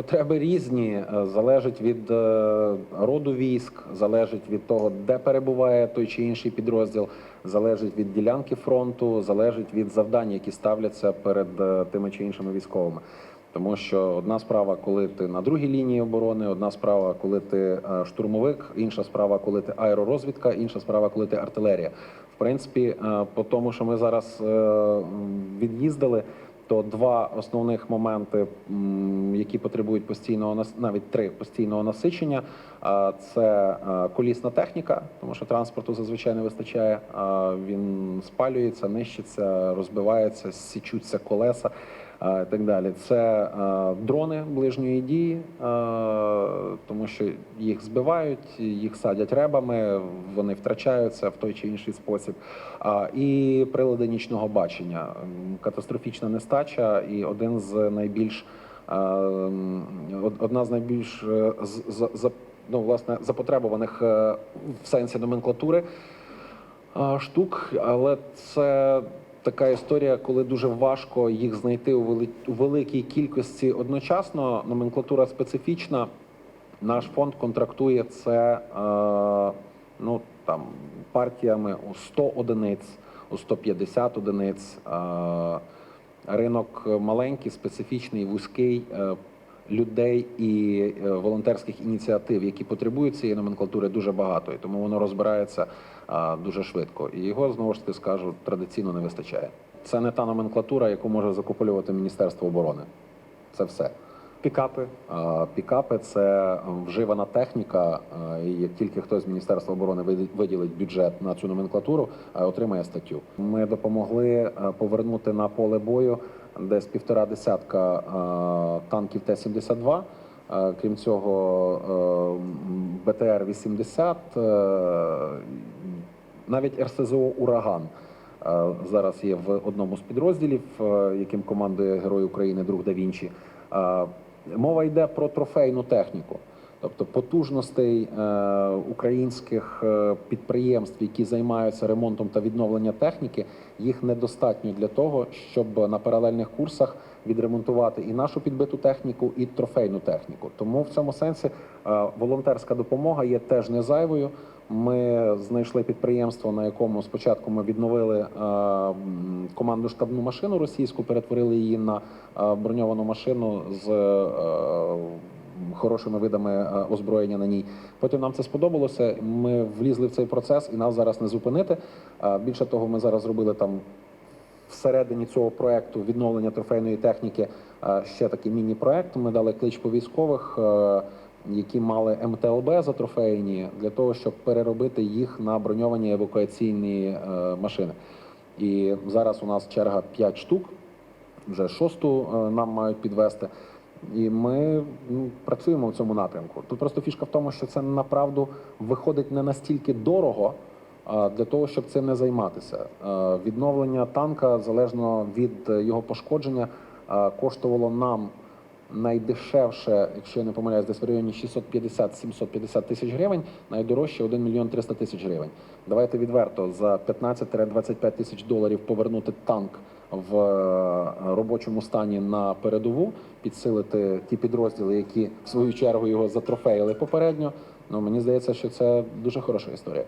Потреби різні, е, залежить від е, роду військ, залежить від того, де перебуває той чи інший підрозділ, залежить від ділянки фронту, залежить від завдань, які ставляться перед е, тими чи іншими військовими. Тому що одна справа, коли ти на другій лінії оборони, одна справа, коли ти штурмовик, інша справа, коли ти аеророзвідка, інша справа, коли ти артилерія. В принципі, по тому, що ми зараз від'їздили, то два основних моменти, які потребують постійного навіть три постійного насичення. Це е, колісна техніка, тому що транспорту зазвичай не вистачає. Він спалюється, нищиться, розбивається, січуться колеса і так далі. Це е, дрони ближньої дії, е, тому що їх збивають, їх садять ребами, вони втрачаються в той чи інший спосіб. І прилади нічного бачення. Катастрофічна нестача і один з найбільш е, одна з найбільш е, ну, власне запотребуваних е, в сенсі номенклатури штук, але це така історія, коли дуже важко їх знайти у великій кількості одночасно. Номенклатура специфічна. Наш фонд контрактує це е, ну там партіями у 100 одиниць, у 150 одиниць. Е, ринок маленький, специфічний, вузький. Е, людей і волонтерських ініціатив, які потребують цієї номенклатури, дуже багато, і тому воно розбирається дуже швидко. І його знову ж таки скажу традиційно не вистачає. Це не та номенклатура, яку може закуповувати Міністерство оборони. Це все. Пікапи. Пікапи це вживана техніка. І як тільки хтось з Міністерства оборони виділить бюджет на цю номенклатуру, отримає статтю. Ми допомогли повернути на поле бою десь півтора десятка танків Т-72. Крім цього, БТР-80, навіть РСЗО Ураган. Зараз є в одному з підрозділів, яким командує Герой України друг да Вінчі. Мова йде про трофейну техніку, тобто потужностей е, українських е, підприємств, які займаються ремонтом та відновленням техніки, їх недостатньо для того, щоб на паралельних курсах відремонтувати і нашу підбиту техніку, і трофейну техніку. Тому в цьому сенсі е, волонтерська допомога є теж не зайвою. Ми знайшли підприємство, на якому спочатку ми відновили м, команду штабну машину російську, перетворили її на броньовану машину з хорошими видами е, озброєння на ній. Потім нам це сподобалося. Ми влізли в цей процес і нас зараз не зупинити. Більше того, ми зараз зробили там всередині цього проекту відновлення трофейної техніки ще такий міні-проект. Ми дали клич по військових, е, які мали МТЛБ затрофейні, для того, щоб переробити їх на броньовані евакуаційні е, машини. І зараз у нас черга 5 штук, вже шосту нам мають підвести. І ми ну, працюємо в цьому напрямку. Тут просто фішка в тому, що це направду виходить не настільки дорого, для того, щоб цим не займатися. Відновлення танка залежно від е, його пошкодження коштувало нам найдешевше, якщо я не помиляюсь, десь в районі 650-750 тисяч гривень, найдорожче 1 мільйон 300 тисяч гривень. Давайте відверто за 15-25 тисяч доларів повернути танк в е, робочому стані на передову, підсилити ті підрозділи, які в свою чергу його затрофеїли попередньо. Ну мені здається, що це дуже хороша історія.